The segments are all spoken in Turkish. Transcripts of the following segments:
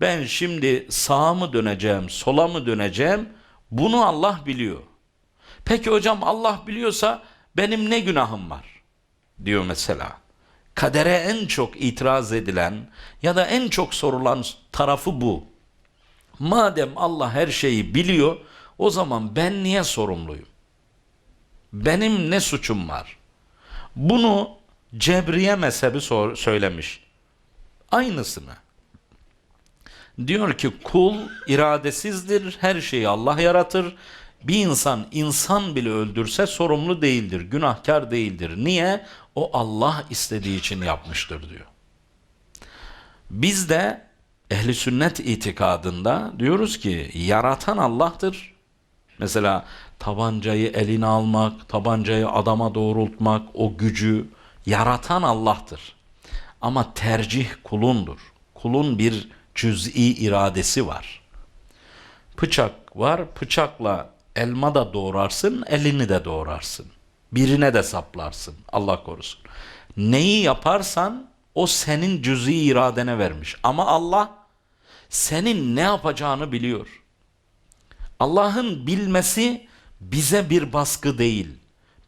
Ben şimdi sağa mı döneceğim, sola mı döneceğim? Bunu Allah biliyor. Peki hocam Allah biliyorsa benim ne günahım var? Diyor mesela. Kadere en çok itiraz edilen ya da en çok sorulan tarafı bu. Madem Allah her şeyi biliyor, o zaman ben niye sorumluyum? Benim ne suçum var? Bunu Cebriye mezhebi söylemiş. Aynısını. Diyor ki kul iradesizdir, her şeyi Allah yaratır. Bir insan insan bile öldürse sorumlu değildir, günahkar değildir. Niye? O Allah istediği için yapmıştır diyor. Biz de ehli sünnet itikadında diyoruz ki yaratan Allah'tır. Mesela tabancayı eline almak, tabancayı adama doğrultmak, o gücü yaratan Allah'tır. Ama tercih kulundur. Kulun bir cüz'i iradesi var. Bıçak var, bıçakla elma da doğrarsın, elini de doğrarsın. Birine de saplarsın, Allah korusun. Neyi yaparsan o senin cüz'i iradene vermiş. Ama Allah senin ne yapacağını biliyor. Allah'ın bilmesi bize bir baskı değil.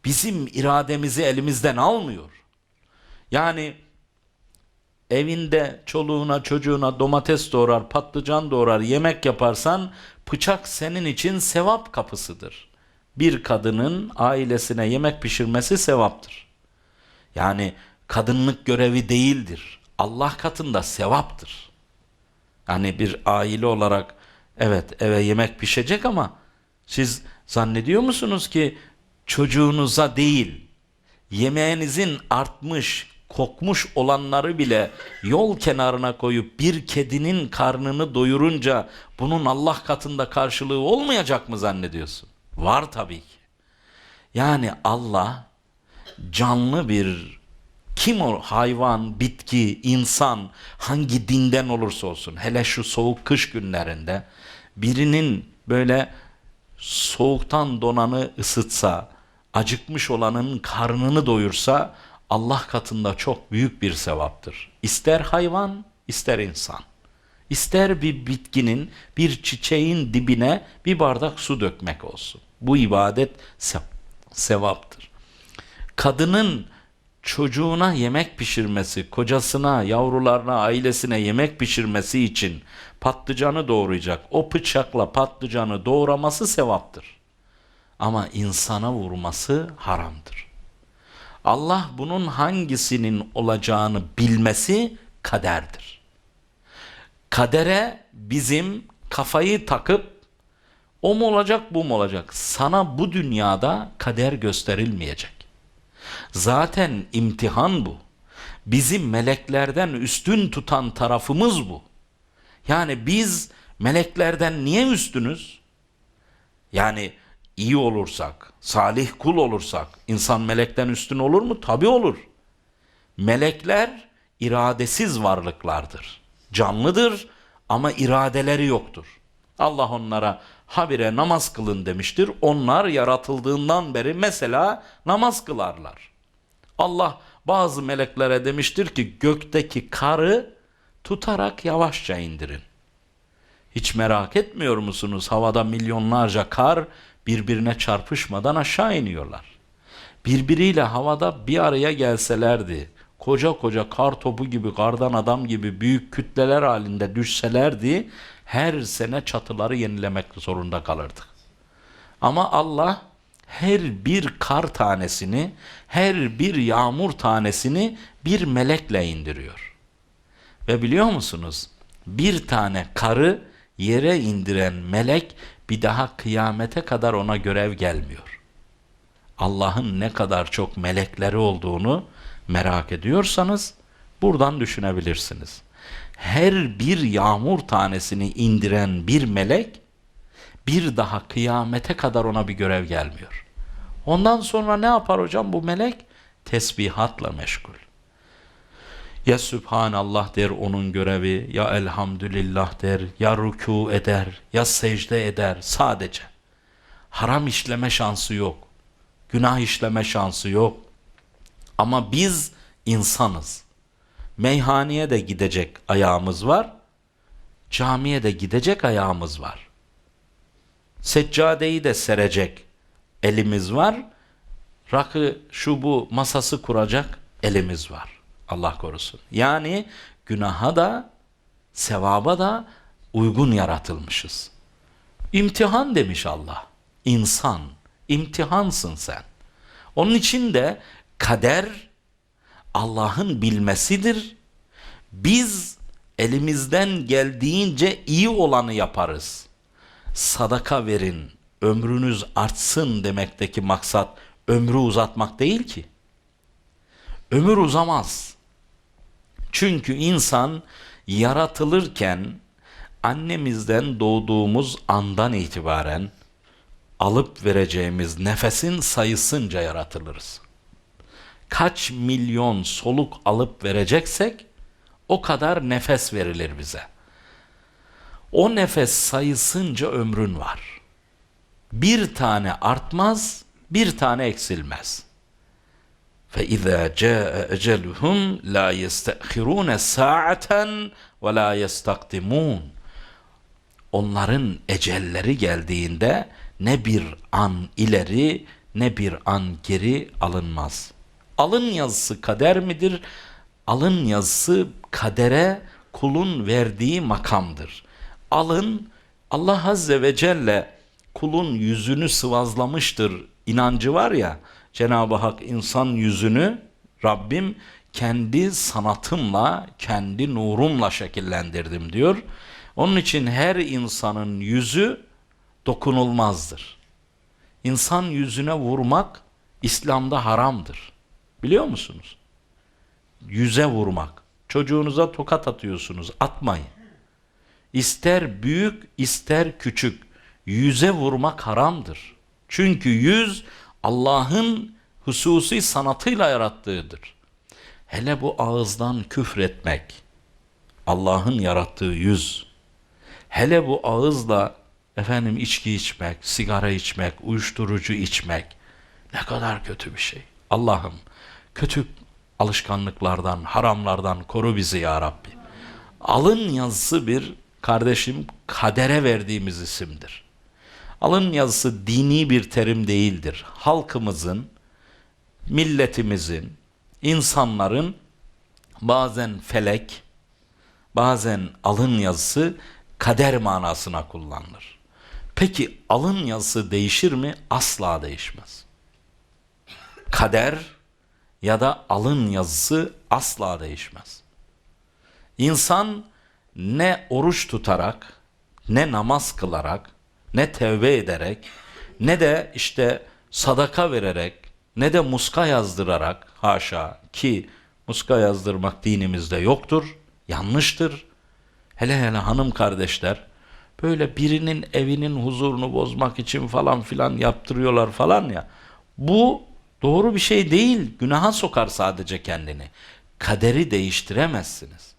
Bizim irademizi elimizden almıyor. Yani evinde çoluğuna çocuğuna domates doğrar, patlıcan doğrar, yemek yaparsan bıçak senin için sevap kapısıdır. Bir kadının ailesine yemek pişirmesi sevaptır. Yani kadınlık görevi değildir. Allah katında sevaptır. Yani bir aile olarak evet eve yemek pişecek ama siz zannediyor musunuz ki çocuğunuza değil yemeğinizin artmış, kokmuş olanları bile yol kenarına koyup bir kedinin karnını doyurunca bunun Allah katında karşılığı olmayacak mı zannediyorsun? Var tabii ki. Yani Allah canlı bir kim o hayvan, bitki, insan hangi dinden olursa olsun hele şu soğuk kış günlerinde birinin böyle soğuktan donanı ısıtsa, acıkmış olanın karnını doyursa Allah katında çok büyük bir sevaptır. İster hayvan, ister insan. İster bir bitkinin, bir çiçeğin dibine bir bardak su dökmek olsun. Bu ibadet se- sevaptır. Kadının çocuğuna yemek pişirmesi, kocasına, yavrularına, ailesine yemek pişirmesi için patlıcanı doğrayacak. O bıçakla patlıcanı doğraması sevaptır. Ama insana vurması haramdır. Allah bunun hangisinin olacağını bilmesi kaderdir. Kadere bizim kafayı takıp o mu olacak bu mu olacak? Sana bu dünyada kader gösterilmeyecek. Zaten imtihan bu. Bizi meleklerden üstün tutan tarafımız bu. Yani biz meleklerden niye üstünüz? Yani iyi olursak, salih kul olursak insan melekten üstün olur mu? Tabi olur. Melekler iradesiz varlıklardır. Canlıdır ama iradeleri yoktur. Allah onlara habire namaz kılın demiştir. Onlar yaratıldığından beri mesela namaz kılarlar. Allah bazı meleklere demiştir ki gökteki karı tutarak yavaşça indirin. Hiç merak etmiyor musunuz? Havada milyonlarca kar birbirine çarpışmadan aşağı iniyorlar. Birbiriyle havada bir araya gelselerdi, koca koca kar topu gibi, kardan adam gibi büyük kütleler halinde düşselerdi, her sene çatıları yenilemek zorunda kalırdık. Ama Allah her bir kar tanesini, her bir yağmur tanesini bir melekle indiriyor. Ve biliyor musunuz? Bir tane karı yere indiren melek bir daha kıyamete kadar ona görev gelmiyor. Allah'ın ne kadar çok melekleri olduğunu merak ediyorsanız buradan düşünebilirsiniz. Her bir yağmur tanesini indiren bir melek bir daha kıyamete kadar ona bir görev gelmiyor. Ondan sonra ne yapar hocam bu melek? Tesbihatla meşgul. Ya Sübhanallah der onun görevi, ya Elhamdülillah der, ya rükû eder, ya secde eder sadece. Haram işleme şansı yok. Günah işleme şansı yok. Ama biz insanız. Meyhaneye de gidecek ayağımız var. camiye de gidecek ayağımız var. Seccadeyi de serecek elimiz var. Rakı şu bu masası kuracak elimiz var. Allah korusun. Yani günaha da sevaba da uygun yaratılmışız. İmtihan demiş Allah. İnsan, imtihansın sen. Onun için de kader Allah'ın bilmesidir. Biz elimizden geldiğince iyi olanı yaparız. Sadaka verin, ömrünüz artsın demekteki maksat ömrü uzatmak değil ki. Ömür uzamaz. Çünkü insan yaratılırken annemizden doğduğumuz andan itibaren alıp vereceğimiz nefesin sayısınca yaratılırız. Kaç milyon soluk alıp vereceksek o kadar nefes verilir bize. O nefes sayısınca ömrün var. Bir tane artmaz, bir tane eksilmez. فَإِذَا جَاءَ أَجَلُهُمْ لَا يَسْتَأْخِرُونَ سَاعَةً وَلَا يَسْتَقْدِمُونَ Onların ecelleri geldiğinde ne bir an ileri ne bir an geri alınmaz. Alın yazısı kader midir? Alın yazısı kadere kulun verdiği makamdır. Alın Allah Azze ve Celle kulun yüzünü sıvazlamıştır inancı var ya Cenab-ı Hak insan yüzünü Rabbim kendi sanatımla, kendi nurumla şekillendirdim diyor. Onun için her insanın yüzü dokunulmazdır. İnsan yüzüne vurmak İslam'da haramdır. Biliyor musunuz? Yüze vurmak. Çocuğunuza tokat atıyorsunuz. Atmayın. İster büyük ister küçük yüze vurmak haramdır. Çünkü yüz Allah'ın hususi sanatıyla yarattığıdır. Hele bu ağızdan küfretmek Allah'ın yarattığı yüz. Hele bu ağızla efendim içki içmek, sigara içmek, uyuşturucu içmek ne kadar kötü bir şey. Allah'ım kötü alışkanlıklardan, haramlardan koru bizi ya Rabbi. Alın yazısı bir kardeşim kadere verdiğimiz isimdir. Alın yazısı dini bir terim değildir. Halkımızın, milletimizin, insanların bazen felek, bazen alın yazısı kader manasına kullanılır. Peki alın yazısı değişir mi? Asla değişmez. Kader ya da alın yazısı asla değişmez. İnsan ne oruç tutarak, ne namaz kılarak, ne tevbe ederek, ne de işte sadaka vererek, ne de muska yazdırarak haşa ki muska yazdırmak dinimizde yoktur, yanlıştır. Hele hele hanım kardeşler böyle birinin evinin huzurunu bozmak için falan filan yaptırıyorlar falan ya. Bu doğru bir şey değil. Günaha sokar sadece kendini. Kaderi değiştiremezsiniz.